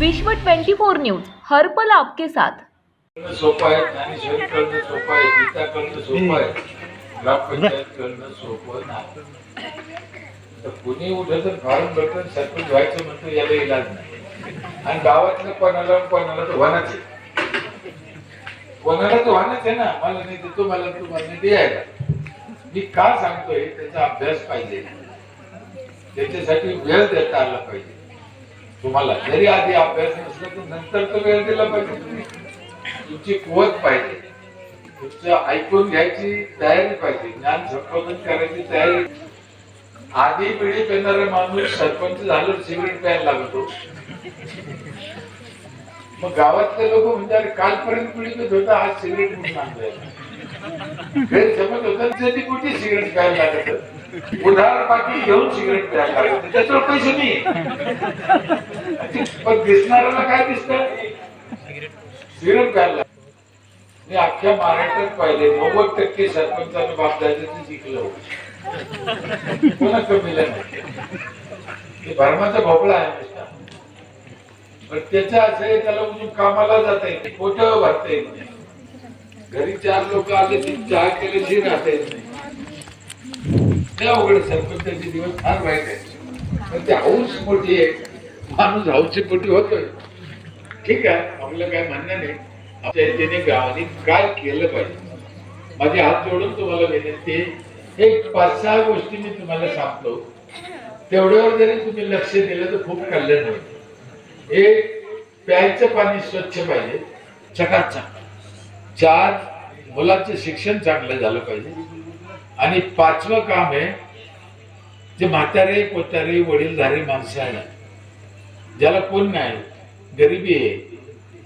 विश्व 24 न्यूज हर्पल आपके साथ. सोपं आहे ज्ञानेश्वरी करणं सोपं आहे गीता करणं सोपं आहे ग्रामपंचायत करणं सोपं नाही. तर कुणी उठत फॉर्म भरतं सरपंच व्हायचं म्हणतो याला इलाज नाही. आणि गावातलं कोणाला कोणाला तर व्हानाच आहे. कोणाला तर व्हानाच आहे ना मला नाही देतो मला तू मला नाही द्यायला. मी का सांगतोय त्याचा अभ्यास पाहिजे. त्याच्यासाठी वेळ देता आला पाहिजे. तुम्हाला जरी आधी अभ्यास नसला तर नंतर तर वेळ दिला पाहिजे. तुम्ही तुमची कुवत पाहिजे. तुमचं ऐकून घ्यायची तयारी पाहिजे. ज्ञान संपादन करायची तयारी. आधी पिढी पेणारा माणूस सरपंच झालं सिगरेट प्यायला लागतो. मग गावातले लोक म्हणजे अरे कालपर्यंत पिढी पेत होता आज सिगरेट म्हणून आणलं गैरसमज होता त्याची कुठे सिगरेट प्यायला लागत उधार पाठी घेऊन सिगरेट प्यायला लागत त्याच्यावर पैसे नाही. पण दिसणाऱ्याला काय दिसत? सिगरेट प्यायला मी अख्ख्या महाराष्ट्रात पाहिले. नव्वद टक्के सरपंचाने बापदादाचं शिकलं होतं. कोणा कमी नाही. भरमाचा भोपळा आहे नुसता. पण त्याचं असं त्याला कामाला जाता येते. पोटं भरता येत. नाही घरी चार लोक आले ती चहा केल्याशी राहता. येत नाही त्या अवघड सरपंचाचे दिवस फार वाईट आहे पण ते हाऊस मोठी आहे. माणूस हाऊसची पोटी होतोय. ठीक आहे आपलं काय म्हणणं नाही. आपल्या गावाने काय केलं पाहिजे? माझे हात जोडून तुम्हाला विनंती आहे. एक पाच सहा गोष्टी मी तुम्हाला सांगतो. तेवढ्यावर जरी तुम्ही लक्ष दिलं तर खूप कल्याण होईल. एक प्यायचं पाणी स्वच्छ पाहिजे. चकाचक चार मुलाचं शिक्षण चांगलं झालं पाहिजे. आणि पाचवं काम आहे जे म्हातारे कोतारे वडीलधारी माणसं आहे ज्याला कोण नाही गरिबी आहे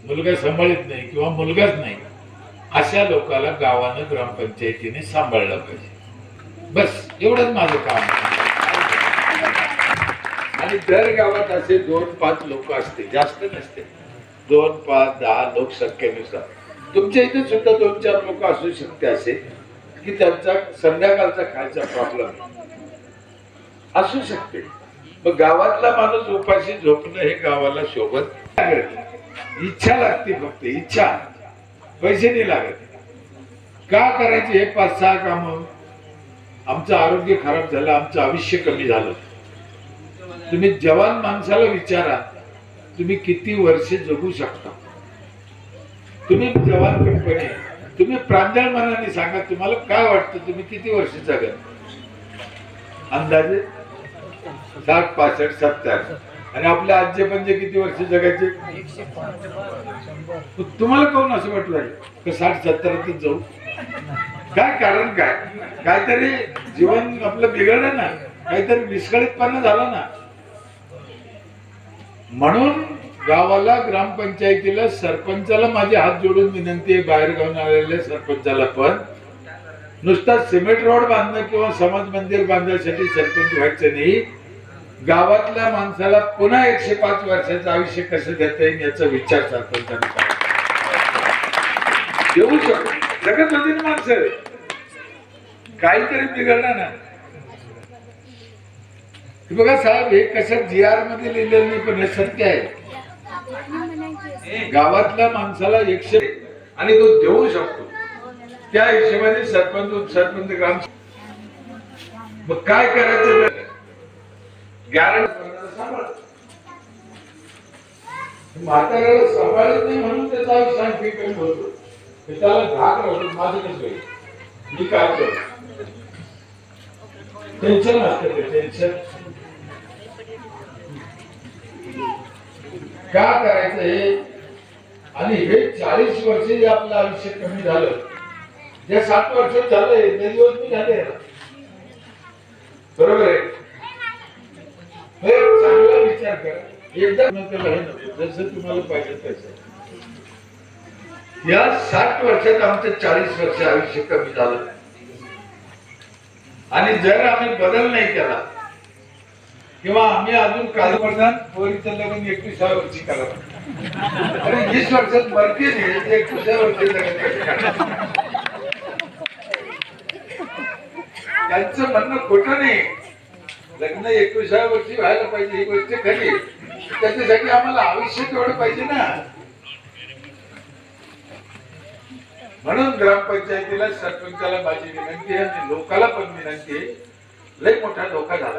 मुलगा सांभाळत नाही किंवा मुलगाच नाही अशा लोकाला गावानं ग्रामपंचायतीने सांभाळलं पाहिजे. बस एवढंच माझं काम आणि दर गावात असे दोन पाच लोक असते जास्त नसते दोन पाच दहा लोकसंख्येनुसार तुमच्या इथे सुद्धा दोन चार लोक असू शकते असे की त्यांचा संध्याकाळचा खायचा प्रॉब्लेम असू शकते. मग गावातला माणूस उपाशी झोपणं हे गावाला शोभत लागत इच्छा लागते फक्त इच्छा. पैसे नाही लागत. का करायचे हे पाच सहा काम? आमचं आरोग्य खराब झालं आमचं आयुष्य कमी झालं. तुम्ही जवान माणसाला विचारा तुम्ही किती वर्ष जगू शकता? तुम्ही जवान कंपनी तुम्ही प्रांजळ मनाने सांगा तुम्हाला काय वाटतं? तुम्ही किती वर्ष जगाल अंदाजे साठ पासष्ट सत्तर. आणि आपले आजचे पंजे किती वर्ष जगायचे? तुम्हाला कोण असं वाटलं साठ सत्तरातच जाऊ? काय कारण काय? काहीतरी जीवन आपलं बिघडलं ना काहीतरी विस्कळीतपणा झाला ना. म्हणून गावाला ग्रामपंचायतीला सरपंचाला माझे हात जोडून विनंती आहे बाहेर गावून आलेल्या सरपंचाला पण. नुसता सिमेंट रोड बांधणं किंवा समाज मंदिर बांधण्यासाठी सरपंच व्हायचं नाही. गावातल्या माणसाला पुन्हा एकशे पाच वर्षाचं आयुष्य कसं देता येईल याचा विचार सरपंचाने देऊ शकतो. जगत होती ना माणसं काहीतरी बिघडलं ना. बघा साहेब हे कसं जी आरमध्ये लिहिलेलं नाही पण हे सत्य आहे. गावातल्या माणसाला एकशे आणि तो देऊ शकतो. त्या हिशोबाने सरपंच उपसरपंच ग्राम मग काय करायचं गॅरंटी म्हाताऱ्याला सांभाळत नाही म्हणून त्याचा आयुष्य ट्रीटमेंट होतो. त्याला धाक राहतो माझं कसं होईल? मी काय करतो टेन्शन असतं ते टेन्शन का करायचं हे? आणि हे चाळीस वर्ष जे आपलं आयुष्य कमी झालं जे सात वर्ष झालंय ते दिवस मी झाले. बरोबर आहे? हे चांगला विचार करा. एकदा जसं तुम्हाला पाहिजे तसं. या साठ वर्षात आमचं चाळीस वर्ष आयुष्य कमी झालं. आणि जर आम्ही बदल नाही केला किंवा आम्ही अजून काही वर्षात पोरीचं लग्न एकविसाव्या वर्षी करा. अरे वीस वर्षात मरते एकविसाव्या वर्षी लग्न त्यांचं म्हणणं खोटं नाही. लग्न एकविसाव्या वर्षी व्हायला पाहिजे ही गोष्ट खरी. त्याच्यासाठी आम्हाला आयुष्य तेवढं पाहिजे ना. म्हणून ग्रामपंचायतीला सरपंचाला माझी विनंती आहे आणि लोकाला पण विनंती आहे. लय मोठा धोका झाला.